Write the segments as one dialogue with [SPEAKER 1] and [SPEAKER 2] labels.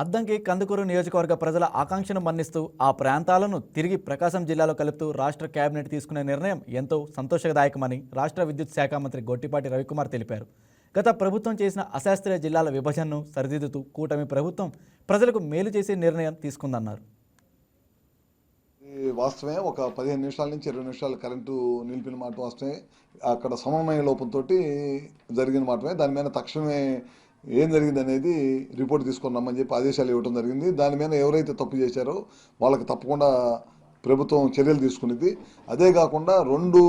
[SPEAKER 1] అద్దంకి కందుకూరు నియోజకవర్గ ప్రజల ఆకాంక్షను మన్నిస్తూ ఆ ప్రాంతాలను తిరిగి ప్రకాశం జిల్లాలో కలుపుతూ రాష్ట్ర కేబినెట్ తీసుకునే నిర్ణయం ఎంతో సంతోషదాయకమని రాష్ట్ర విద్యుత్ శాఖ మంత్రి గొట్టిపాటి రవికుమార్ తెలిపారు. గత ప్రభుత్వం చేసిన అశాస్త్రీయ జిల్లాల విభజనను సరిదిద్దుతూ కూటమి ప్రభుత్వం ప్రజలకు మేలు చేసే నిర్ణయం తీసుకుందన్నారు.
[SPEAKER 2] ఈ వాస్తవమే ఒక పదిహేను నిమిషాల నుంచి ఇరవై నిమిషాలు కరెంటు నిలిపిన మాట వాస్తవమే. అక్కడ సమన్వయ లోపంతో జరిగిన మాటమే. దాని మీద తక్షణమే ఏం జరిగింది అనేది రిపోర్ట్ తీసుకున్నామని చెప్పి ఆదేశాలు ఇవ్వడం జరిగింది. దాని మీద ఎవరైతే తప్పు చేశారో వాళ్ళకి తప్పకుండా ప్రభుత్వం చర్యలు తీసుకునేది. అదే కాకుండా రెండు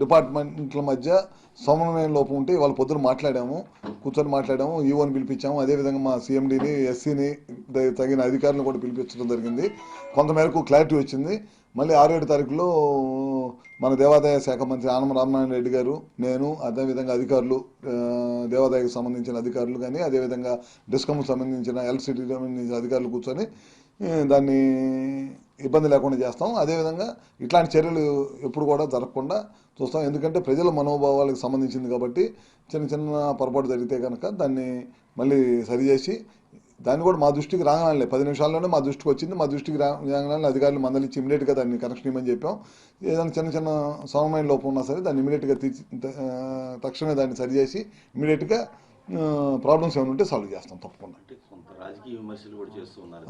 [SPEAKER 2] డిపార్ట్మెంట్ల మధ్య సమన్వయం లోపం ఉంటే వాళ్ళ పొద్దున మాట్లాడాము కూర్చొని మాట్లాడాము e ఈవోని పిలిపించాము. అదేవిధంగా మా సీఎండీని ఎస్సీని తగిన అధికారులను కూడా పిలిపించడం జరిగింది. కొంతమేరకు క్లారిటీ వచ్చింది. మళ్ళీ ఆరు ఏడు తారీఖులో మన దేవాదాయ శాఖ మంత్రి ఆనం రామనారాయణ రెడ్డి గారు నేను అదేవిధంగా అధికారులు దేవాదాయకు సంబంధించిన అధికారులు కానీ అదేవిధంగా డిస్కమ్కి సంబంధించిన ఎల్సిటీ సంబంధించిన అధికారులు కూర్చొని దాన్ని ఇబ్బంది లేకుండా చేస్తాం. అదేవిధంగా ఇట్లాంటి చర్యలు ఎప్పుడు కూడా జరగకుండా చూస్తాం. ఎందుకంటే ప్రజల మనోభావాలకు సంబంధించింది కాబట్టి చిన్న చిన్న పొరపాటు జరిగితే కనుక దాన్ని మళ్ళీ సరిచేసి దాన్ని కూడా మా దృష్టికి రాగానే పది నిమిషాల్లోనే మా దృష్టికి వచ్చింది. మా దృష్టికి రాగానే అధికారులు మందలిచ్చి ఇమీడియట్గా దాన్ని కనెక్షన్ ఇవ్వమని చెప్పాం. ఏదైనా చిన్న చిన్న సమన్వయం లోపం ఉన్నా సరే దాన్ని ఇమీడియట్గా తీర్చి తక్షణమే దాన్ని సరిచేసి ఇమీడియట్గా ప్రాబ్లమ్స్ ఏమైనా ఉంటే సాల్వ్ చేస్తాం తప్పకుండా.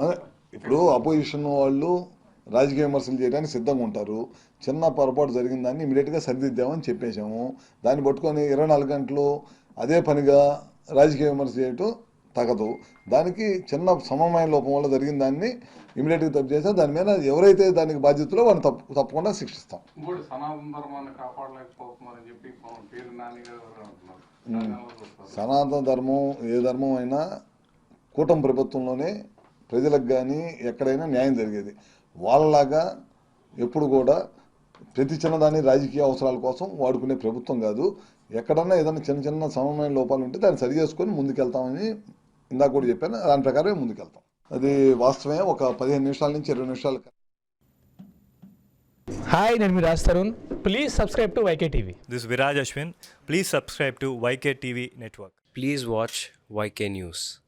[SPEAKER 2] అదే ఇప్పుడు అపోజిషన్ వాళ్ళు రాజకీయ విమర్శలు చేయడానికి సిద్ధంగా ఉంటారు. చిన్న పొరపాటు జరిగిన దాన్ని ఇమీడియట్గా సరిదిద్దామని చెప్పేశాము. దాన్ని పట్టుకొని ఇరవై నాలుగు గంటలు అదే పనిగా రాజకీయ విమర్శ చేయటం తగదు. దానికి చిన్న సమన్వయ లోపం వల్ల జరిగిన దాన్ని ఇమీడియట్గా తప్పు చేస్తే దాని మీద ఎవరైతే దానికి బాధ్యతలో వాళ్ళని తప్పు తప్పకుండా శిక్షిస్తాం? సనాతన ధర్మం ఏ ధర్మం అయినా కూటమి ప్రభుత్వంలోనే ప్రజలకు కానీ ఎక్కడైనా న్యాయం జరిగేది. వాళ్ళలాగా ఎప్పుడు కూడా ప్రతి చిన్నదాన్ని రాజకీయ అవసరాల కోసం వాడుకునే ప్రభుత్వం కాదు. ఎక్కడన్నా ఏదైనా చిన్న చిన్న సమన్వయ లోపాలు ఉంటే దాన్ని సరి చేసుకొని ముందుకెళ్తామని ఇందాక కూడా చెప్పాను దాని ప్రకారమే ముందుకెళ్తాం అది వాస్తవమే ఒక పదిహేను నిమిషాల నుంచి ఇరవై నిమిషాలు
[SPEAKER 3] హాయ్ నేను మీ Raj Tarun please subscribe to YK TV
[SPEAKER 4] This is Viraj Ashwin. Please subscribe to YK TV Network.
[SPEAKER 5] Please watch YK News.